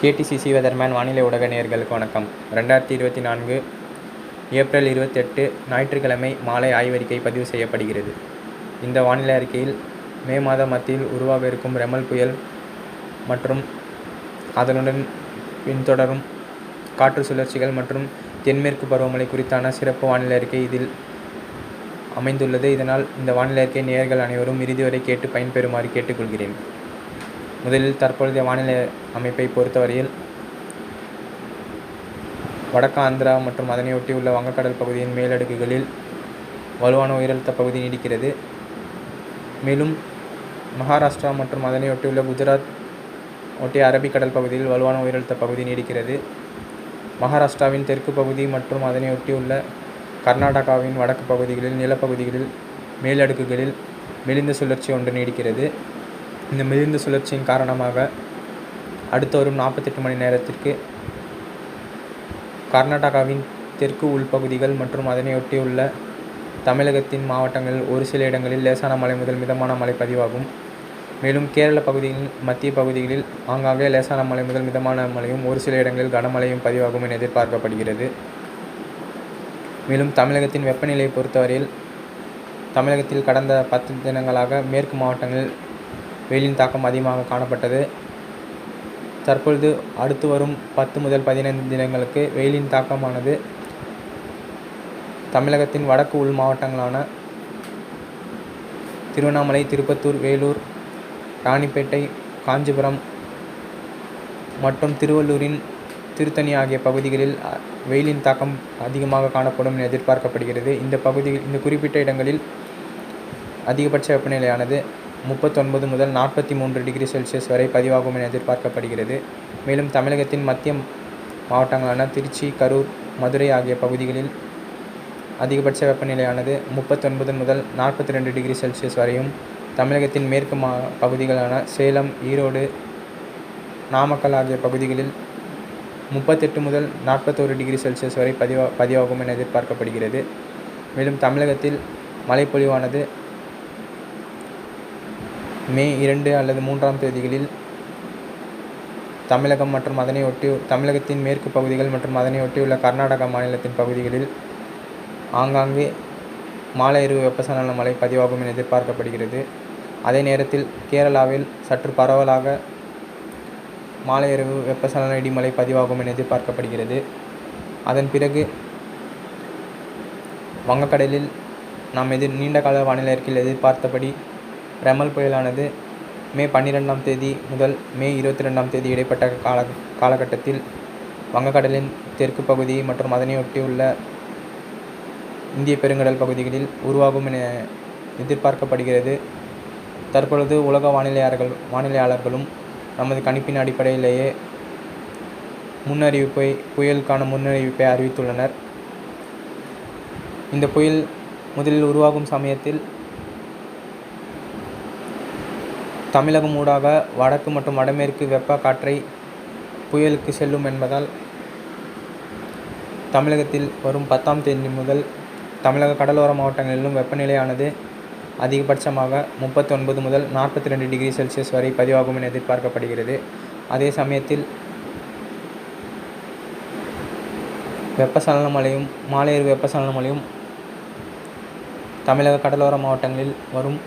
KTCC weatherman வானிலை ஊடக நேயர்களுக்கு வணக்கம். ரெண்டாயிரத்தி இருபத்தி நான்கு ஏப்ரல் இருபத்தெட்டு ஞாயிற்றுக்கிழமை மாலை ஆய்வறிக்கை பதிவு செய்யப்படுகிறது. இந்த வானிலை அறிக்கையில் மே மாத மத்தியில் உருவாக இருக்கும் ரெமல் புயல் மற்றும் அதனுடன் பின்தொடரும் காற்று சுழற்சிகள் மற்றும் தென்மேற்கு பருவமழை குறித்தான சிறப்பு வானிலை அறிக்கை இதில் அமைந்துள்ளது. இதனால் இந்த வானிலை அறிக்கை நேயர்கள் அனைவரும் இறுதி வரை கேட்டு பயன்பெறுமாறு கேட்டுக்கொள்கிறேன். முதலில் தற்பொழுதைய வானிலை அமைப்பை பொறுத்தவரையில் வடக்கு ஆந்திரா மற்றும் அதனையொட்டியுள்ள வங்கக்கடல் பகுதியின் மேலடுக்குகளில் வலுவான உயரழுத்த பகுதி நீடிக்கிறது. மேலும் மகாராஷ்டிரா மற்றும் அதனையொட்டியுள்ள குஜராத் ஒட்டிய அரபிக்கடல் பகுதியில் வலுவான உயரழுத்த பகுதி நீடிக்கிறது. மகாராஷ்டிராவின் தெற்கு பகுதி மற்றும் அதனையொட்டியுள்ள கர்நாடகாவின் வடக்கு பகுதிகளில் நிலப்பகுதிகளில் மேலடுக்குகளில் மெலிந்த சுழற்சி ஒன்று நீடிக்கிறது. இந்த மிகுந்த சுழற்சியின் காரணமாக அடுத்து வரும் நாற்பத்தெட்டு மணி நேரத்திற்கு கர்நாடகாவின் தெற்கு உள்பகுதிகள் மற்றும் அதனையொட்டியுள்ள தமிழகத்தின் மாவட்டங்களில் ஒரு சில இடங்களில் லேசான மழை முதல் மிதமான மழை பதிவாகும். மேலும் கேரள பகுதியின் மத்திய பகுதிகளில் ஆங்காங்கே லேசான மழை முதல் மிதமான மழையும் ஒரு சில இடங்களில் கனமழையும் பதிவாகும் என எதிர்பார்க்கப்படுகிறது. மேலும் தமிழகத்தின் வெப்பநிலையை பொறுத்தவரையில் தமிழகத்தில் கடந்த பத்து தினங்களாக மேற்கு மாவட்டங்களில் வெயிலின் தாக்கம் அதிகமாக காணப்பட்டது. தற்பொழுது அடுத்து வரும் பத்து முதல் பதினைந்து தினங்களுக்கு வெயிலின் தாக்கமானது தமிழகத்தின் வடக்கு உள் மாவட்டங்களான திருவண்ணாமலை திருப்பத்தூர் வேலூர் ராணிப்பேட்டை காஞ்சிபுரம் மற்றும் திருவள்ளூரின் திருத்தணி ஆகிய பகுதிகளில் வெயிலின் தாக்கம் அதிகமாக காணப்படும் என எதிர்பார்க்கப்படுகிறது. இந்த பகுதியில் இந்த குறிப்பிட்ட இடங்களில் அதிகபட்ச வெப்பநிலையானது முப்பத்தொன்பது முதல் நாற்பத்தி மூன்று டிகிரி செல்சியஸ் வரை பதிவாகும் என எதிர்பார்க்கப்படுகிறது. மேலும் தமிழகத்தின் மத்திய மாவட்டங்களான திருச்சி கரூர் மதுரை ஆகிய பகுதிகளில் அதிகபட்ச வெப்பநிலையானது முப்பத்தொன்பது முதல் நாற்பத்தி ரெண்டு டிகிரி செல்சியஸ் வரையும் தமிழகத்தின் மேற்கு மா பகுதிகளான சேலம் ஈரோடு நாமக்கல் ஆகிய பகுதிகளில் முப்பத்தெட்டு முதல் நாற்பத்தோரு டிகிரி செல்சியஸ் வரை பதிவா பதிவாகும் என எதிர்பார்க்கப்படுகிறது. மேலும் தமிழகத்தில் மழைப்பொழிவானது மே இரண்டு அல்லது மூன்றாம் தேதிகளில் தமிழகம் மற்றும் அதனை ஒட்டி தமிழகத்தின் மேற்கு பகுதிகள் மற்றும் அதனையொட்டியுள்ள கர்நாடகா மாநிலத்தின் பகுதிகளில் ஆங்காங்கே மாலை இரவு வெப்பசலன மழை பதிவாகும் என எதிர்பார்க்கப்படுகிறது. அதே நேரத்தில் கேரளாவில் சற்று பரவலாக மாலை இரவு வெப்பசலன இடிமலை பதிவாகும் என எதிர்பார்க்கப்படுகிறது. அதன் பிறகு வங்கக்கடலில் நாம் எதிர் நீண்ட கால வானிலை அறிக்கையில் எதிர்பார்த்தபடி ரெமல் புயலானது மே பன்னிரெண்டாம் தேதி முதல் மே இருபத்தி ரெண்டாம் தேதி இடைப்பட்ட கால காலகட்டத்தில் வங்கக்கடலின் தெற்கு பகுதி மற்றும் அதனையொட்டி உள்ள இந்திய பெருங்கடல் பகுதிகளில் உருவாகும் என எதிர்பார்க்கப்படுகிறது. தற்பொழுது உலக வானிலையாளர்கள் வானிலையாளர்களும் நமது கணிப்பின் அடிப்படையிலேயே முன்னறிவிப்பை புயலுக்கான முன்னறிவிப்பை அறிவித்துள்ளனர். இந்த புயல் முதலில் உருவாகும் சமயத்தில் தமிழகம் ஊடாக வடக்கு மற்றும் வடமேற்கு வெப்ப காற்றை புயலுக்கு செல்லும் என்பதால் தமிழகத்தில் வரும் பத்தாம் தேதி முதல் தமிழக கடலோர மாவட்டங்களிலும் வெப்பநிலையானது அதிகபட்சமாக முப்பத்தொன்பது முதல் நாற்பத்தி ரெண்டு டிகிரி செல்சியஸ் வரை பதிவாகும் என எதிர்பார்க்கப்படுகிறது. அதே சமயத்தில் வெப்பசலன மழையும் மாலையர் வெப்பசலன மழையும் தமிழக கடலோர மாவட்டங்களில் வரும்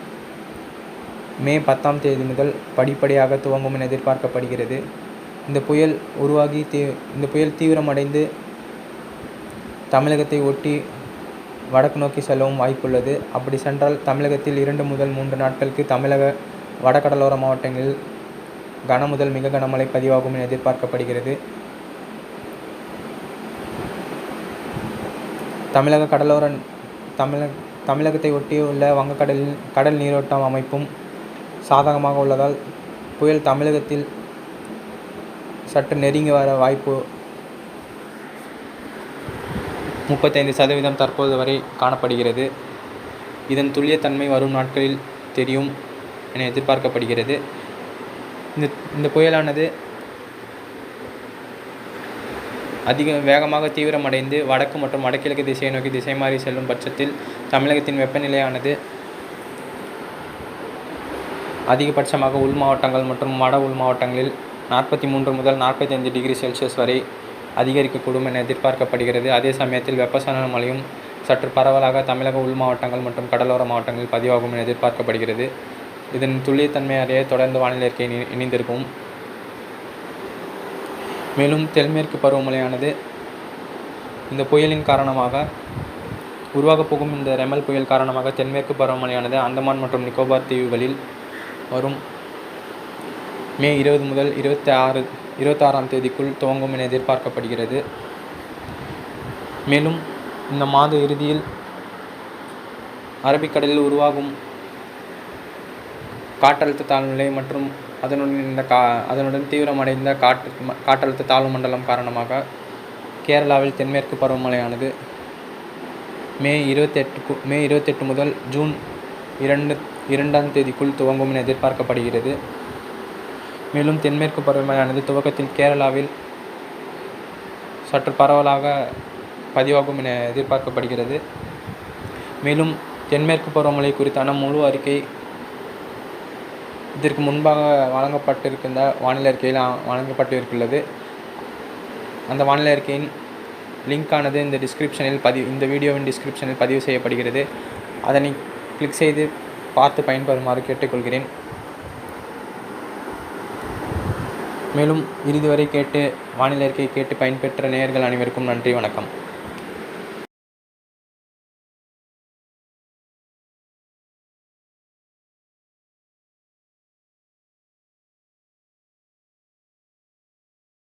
மே பத்தாம் தேதி முதல் படிப்படியாக துவங்கும் என எதிர்பார்க்கப்படுகிறது. இந்த புயல் உருவாகி தீ இந்த புயல் தீவிரமடைந்து தமிழகத்தை ஒட்டி வடக்கு நோக்கி செல்லவும் வாய்ப்புள்ளது. அப்படி சென்றால் தமிழகத்தில் இரண்டு முதல் மூன்று நாட்களுக்கு தமிழக வடகடலோர மாவட்டங்களில் கன முதல் மிக கனமழை பதிவாகும் என எதிர்பார்க்கப்படுகிறது. தமிழக கடலோர தமிழக தமிழகத்தை ஒட்டியுள்ள வங்கக்கடலில் கடல் நீரோட்டம் அமைப்பும் சாதகமாக உள்ளதால் புயல் தமிழகத்தில் சற்று நெருங்கி வர வாய்ப்பு முப்பத்தைந்து சதவீதம் தற்போது வரை காணப்படுகிறது. இதன் துல்லியத்தன்மை வரும் நாட்களில் தெரியும் என எதிர்பார்க்கப்படுகிறது. இந்த இந்த புயலானது அதிக வேகமாக தீவிரமடைந்து வடக்கு மற்றும் வடகிழக்கு திசையை நோக்கி திசை மாறி செல்லும் பட்சத்தில் தமிழகத்தின் வெப்பநிலையானது அதிகபட்சமாக உள் மாவட்டங்கள் மற்றும் வட உள் மாவட்டங்களில் நாற்பத்தி மூன்று முதல் நாற்பத்தைந்து டிகிரி செல்சியஸ் வரை அதிகரிக்கக்கூடும் என எதிர்பார்க்கப்படுகிறது. அதே சமயத்தில் வெப்பசலன மழையும் சற்று பரவலாக தமிழக உள் மாவட்டங்கள் மற்றும் கடலோர மாவட்டங்களில் பதிவாகும் என எதிர்பார்க்கப்படுகிறது. இதன் துல்லியத்தன்மை அறிய தொடர்ந்து வானிலை அறிக்கை இணைந்திருக்கும். மேலும் தென்மேற்கு பருவமழையானது இந்த புயலின் காரணமாக உருவாகப் போகும் இந்த ரெமல் புயல் காரணமாக தென்மேற்கு பருவமழையானது அந்தமான் மற்றும் நிக்கோபார் தீவுகளில் வரும். மே இருபது முதல் இருபத்தி ஆறு இருபத்தாறாம் தேதிக்குள் துவங்கும் என எதிர்பார்க்கப்படுகிறது. மேலும் இந்த மாத இறுதியில் அரபிக்கடலில் உருவாகும் காற்றழுத்த தாழ்நிலை மற்றும் அதனுடன் இந்த கா அதனுடன் தீவிரமடைந்த காற்று காற்றழுத்த தாழ்வு மண்டலம் காரணமாக கேரளாவில் தென்மேற்கு பருவமழையானது மே இருபத்தெட்டு மே இருபத்தெட்டு முதல் ஜூன் இரண்டு இரண்டாம் தேதிக்குள் துவங்கும் என எதிர்பார்க்கப்படுகிறது. மேலும் தென்மேற்கு பருவமழையானது துவக்கத்தில் கேரளாவில் சற்று பரவலாக பதிவாகும் என எதிர்பார்க்கப்படுகிறது. மேலும் தென்மேற்கு பருவமழை குறித்தான முழு அறிக்கை இதற்கு முன்பாக வழங்கப்பட்டிருக்கின்ற வானிலை அறிக்கையில் வழங்கப்பட்டிருக்கிறது அந்த வானிலை அறிக்கையின் லிங்கானது இந்த டிஸ்கிரிப்ஷனில் பதிவு இந்த வீடியோவின் டிஸ்கிரிப்ஷனில் பதிவு செய்யப்படுகிறது. அதனை கிளிக் செய்து பார்த்து பயன்பெறுமாறு கேட்டுக்கொள்கிறேன். மேலும் இறுதி வரை கேட்டு வானிலை அறிக்கையை கேட்டு பயன்பெற்ற நேயர்கள் அனைவருக்கும் நன்றி வணக்கம்.